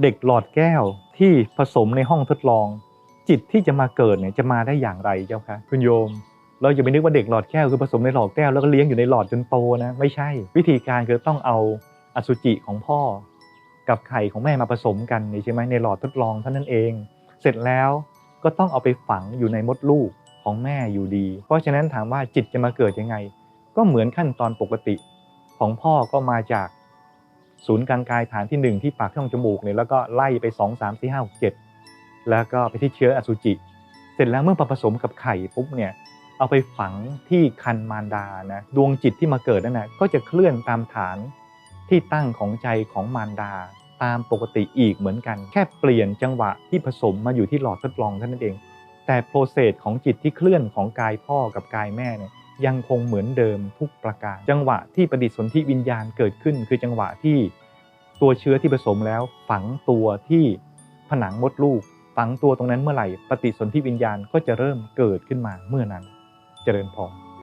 เด็กหลอดแก้วที่ผสมในห้องทดลอง จิตที่จะมาเกิดเนี่ยจะมาได้อย่างไรเจ้าคะคุณโยม เราอย่าไปนึกว่าเด็กหลอดแก้วคือผสมในหลอดแก้วแล้วก็เลี้ยงอยู่ในหลอดจนโตนะไม่ใช่ วิธีการคือต้องเอาอสุจิของพ่อ กับไข่ของแม่มาผสมกันใช่ไหมในหลอดทดลองเท่านั้นเอง เสร็จแล้วก็ต้องเอาไปฝังอยู่ในมดลูกของแม่อยู่ดี เพราะฉะนั้นถามว่าจิตจะมาเกิดยังไง ก็เหมือนขั้นตอนปกติของพ่อก็มาจาก ศูนย์กลางกายฐานที่หนึ่งที่ปากช่องจมูกเนี่ยแล้วก็ไล่ไป 2 3 4 5 6 7 แล้วก็ไปที่เชื้ออสุจิ เสร็จแล้วเมื่อผสมกับไข่ปุ๊บเนี่ยเอาไปฝังที่คันมารดานะดวงจิตที่มาเกิดนั่นนะก็จะเคลื่อนตามฐานที่ตั้งของใจของมารดาตามปกติอีกเหมือนกัน แค่เปลี่ยนจังหวะที่ผสมมาอยู่ที่หลอดทดลองเท่านั้นเอง แต่โปรเซสของจิตที่เคลื่อนของกายพ่อกับกายแม่เนี่ยยังคงเหมือนเดิมทุกประการ จังหวะที่ปฏิสนธิวิญญาณเกิดขึ้น คือจังหวะที่ ตัวเชื้อที่ผสมแล้ว ฝังตัวที่ผนังมดลูก ฝังตัวตรงนั้นเมื่อไหร่ ปฏิสนธิวิญญาณก็จะเริ่มเกิดขึ้นมาเมื่อนั้น เจริญพร